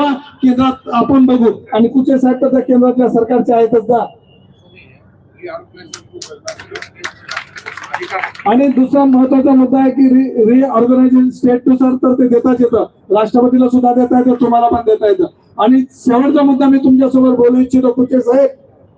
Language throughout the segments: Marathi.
पाठवा केंद्रात आपण बघू. आणि कुठे साहेब तर त्या केंद्रातल्या सरकारच्या आहेतच आणि दुसरा महत्त्वाचा मुद्दा आहे की रि ऑर्गनायझेशन स्टेट टू सर तर ते देताच येतं. राष्ट्रपतीला सुद्धा देता येतं तुम्हाला पण देता येतं. आणि शेवटचा मुद्दा मी तुमच्यासोबत बोलू इच्छितो कुठे साहेब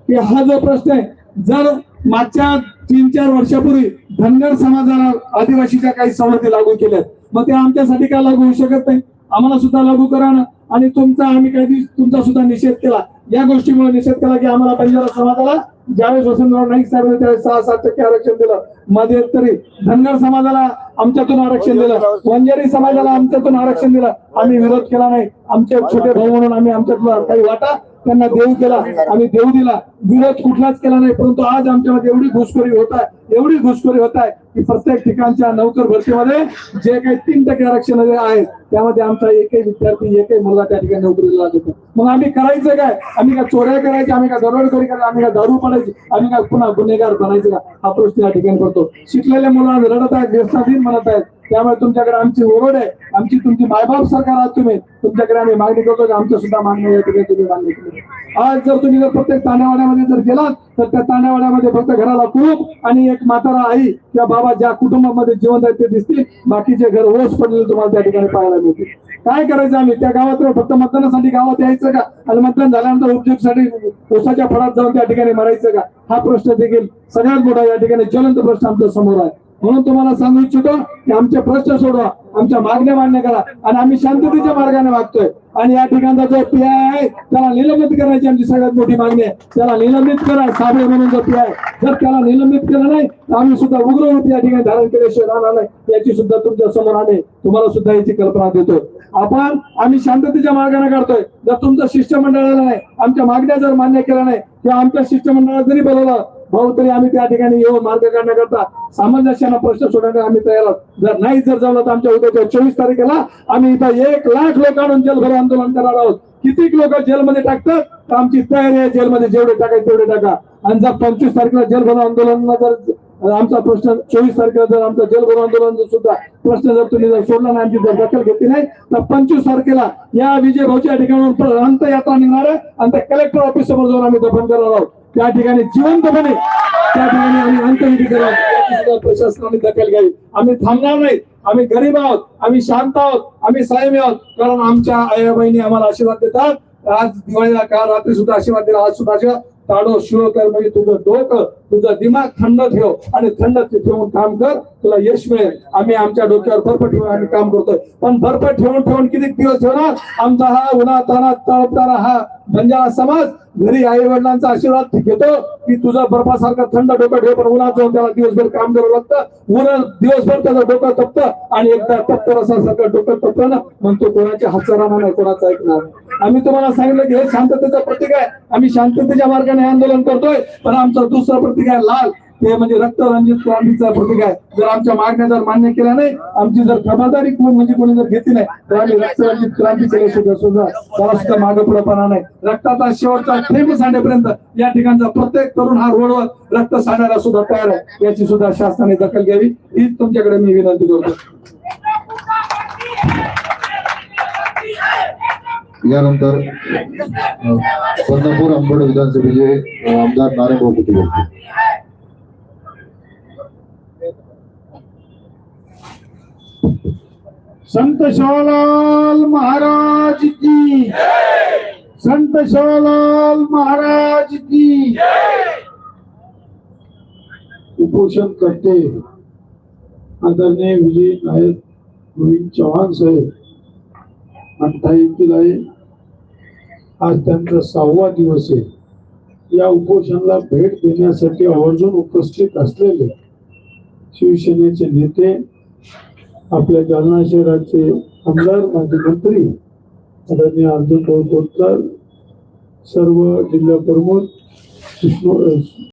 की हा जो प्रश्न आहे जर मागच्या तीन चार वर्षापूर्वी धनगर समाजाला आदिवासीच्या काही सवलती लागू केल्या मग ते आमच्यासाठी काय लागू होऊ शकत नाही? आम्हाला सुद्धा लागू करा ना. आणि तुमचा आम्ही काही दिवस तुमचा सुद्धा निषेध केला. या गोष्टीमुळे निषेध केला की आम्हाला बंजारा समाजाला ज्यावेळेस वसंतराव नाईक साहेब त्यावेळेस सहा सात टक्के आरक्षण दिलं मध्ये तरी धनगर समाजाला आमच्यातून आरक्षण दिलं वंजारी समाजाला आमच्यातून आरक्षण दिलं. आम्ही विरोध केला नाही. आमचे छोटे भाऊ म्हणून आम्ही आमच्यातला काही वाटा त्यांना देऊ केला आम्ही देऊ दिला. विरोध कुठलाच केला नाही परंतु आज आमच्यामध्ये एवढी घुसखोरी होत आहे एवढी घुसखोरी होत आहे की प्रत्येक ठिकाणच्या नोकर भरतीमध्ये जे काही तीन टक्के आरक्षण आहे त्यामध्ये आमचा एकही विद्यार्थी एकही मुलगा त्या ठिकाणी नोकरीला लागतो मग आम्ही करायचं काय? आम्ही काय चोऱ्या करायच्या आम्ही काय दरोडेखोरी करायची आम्ही काय दारू पडायची आम्ही काय पुन्हा गुन्हेगार बनायचं का? हा प्रश्न या ठिकाणी करतो शिकलेल्या मुलांना रडत आहेत व्यसनाधीन म्हणत आहेत. त्यामुळे तुमच्याकडे आमची ओरड आहे. आमची तुमची मायबाप सरकार आहात तुम्ही. तुमच्याकडे आम्ही मागणी करतो की आमच्या सुद्धा मागणी या ठिकाणी तुम्ही मागणी केली आज जर तुम्ही जर प्रत्येक तांड्यावाड्यामध्ये जर गेलात तर त्या तांड्यावाड्यामध्ये फक्त घराला कुरूप आणि एक म्हातारा आई त्या बाबा ज्या कुटुंबामध्ये जिवंत आहेत ते दिसतील. बाकीचे घर ओस पडलेले तुम्हाला त्या ठिकाणी पाहायला मिळतील. काय करायचं आम्ही? त्या गावात फक्त मतदानासाठी गावात यायचं का? आणि मतदान झाल्यानंतर उद्योगसाठी ओसाच्या फळात जाऊन त्या ठिकाणी मरायचं का? हा प्रश्न देखील सगळ्यात मोठा या ठिकाणी ज्वलंत प्रश्न आमच्यासमोर आहे. म्हणून तुम्हाला सांगू इच्छितो की आमचे प्रश्न सोडवा आमच्या मागण्या मान्य करा आणि आम्ही शांततेच्या मार्गाने मागतोय आणि या ठिकाणचा जो पी आहे त्याला निलंबित करायची आमची सगळ्यात मोठी मागणी आहे. त्याला निलंबित करा साबळे म्हणून जो पी आय जर त्याला निलंबित केलं नाही तर आम्ही सुद्धा उग्र रूप या ठिकाणी धारण केल्याशिवाय राहणार नाही. याची सुद्धा तुमच्यासमोर आणे तुम्हाला सुद्धा याची कल्पना देतो आपण आम्ही शांततेच्या मार्गाने काढतोय. जर तुमचं शिष्टमंडळाला नाही आमच्या मागण्या जर मान्य केल्या नाही किंवा आमच्या शिष्टमंडळाला जरी बोलवलं भाऊ तरी आम्ही त्या ठिकाणी येऊन मार्ग काढण्याकरता सामंजस्यानं प्रश्न सोडण्याला आम्ही तयार आहोत. जर नाही जर जमलं तर आमच्या उद्याच्या चोवीस तारखेला आम्ही इथं एक लाख लोक आणून जेलभर आंदोलन करणार आहोत. कितीक लोक जेलमध्ये टाकतात? तर आमची तयारी आहे जेलमध्ये जेवढे टाकायचे तेवढे टाका. आणि जर पंचवीस तारखेला जेलभर आंदोलन जर आमचा प्रश्न चोवीस तारखेला जर आमचा जेलभर आंदोलन सुद्धा प्रश्न जर तुम्ही जर सोडला नाही आमची जर दखल घेतली नाही तर पंचवीस तारखेला या विजय भाऊच्या ठिकाणाहून अंतयात्रा निघणार आहे. आणि त्या कलेक्टर ऑफिस समोर जाऊन आम्ही दफन करणार आहोत. त्या ठिकाणी जिवंतपणे त्या ठिकाणी आम्ही अंत्यविधी करणार प्रशासनाने दखल घ्यावी. आम्ही थांबणार नाही. आम्ही गरीब आहोत. आम्ही शांत आहोत. आम्ही संयमी आहोत. कारण आमच्या आया बहिणी आम्हाला आशीर्वाद देतात. आज दिवाळीला काल रात्री सुद्धा आशीर्वाद दिला. आज सुद्धा आशीर्वाद. ताडो शिव कर म्हणजे तुझं डोकं तुझं दिमाग थंड ठेव आणि थंड ठेवून काम कर. तुला यश मिळेल. आम्ही आमच्या डोक्यावर बर्फ ठेवून आम्ही काम करतोय. पण बर्फ ठेवून ठेवून किती दिवस ठेवणार? आमचा हा उन्हा ताना तळपणारा हा बंजारा समाज घरी आई वडिलांचा आशीर्वाद घेतो की तुझा बर्फासारखा थंड डोकं ठेव पण उन्हात जाऊन त्याला दिवसभर काम करावं लागतं. उन्हा दिवसभर त्याचं डोकं तपतं आणि एकदा तप्त रसासारखं डोकं तपतं ना म्हणतो कोणाच्या हातचा राहणार नाही कोणाचा ऐकणार आम्ही तुम्हाला सांगितलं की हे शांततेचं प्रतीक आहे. आम्ही शांततेच्या मार्गाने आंदोलन करतोय पण आमचं दुसरं प्रतीक आहे लाल. ते म्हणजे रक्त रंजित क्रांतीचा प्रतीक आहे. जर आमच्या मागण्या जर मान्य केल्या नाही आमची जर खबरदारी कोण म्हणजे कोणी जर घेतली नाही तर आम्ही रक्त रंजित क्रांती केली सुद्धा त्याला सुद्धा मागे पुढे पडणार नाही. रक्ताचा शेवटचा थेंब सांडेपर्यंत या ठिकाणचा प्रत्येक तरुण हा रोडवर रक्त सांडायला सुद्धा तयार आहे. याची सुद्धा शासनाने दखल घ्यावी. हीच तुमच्याकडे मी विनंती करतो. यानंतर बदनापूर अंबड विधानसभेचे आमदार नारायण भाऊ बोलतो संत शिवलाल महाराज की। संत शिवलाल महाराज की। उपोषण करते आदरणीय विजय नायक गोविंद चव्हाण साहेब अठ्ठावीस येथील आहे आज त्यांचा सहावा दिवस आहे. या उपोषणाला भेट देण्यासाठी आवर्जून उपस्थित असलेले शिवसेनेचे नेते आपल्या जालना शहराचे आमदार माजी मंत्री आदरणीय अर्जुन खोतकर सर्व जिल्हा प्रमुख विष्णू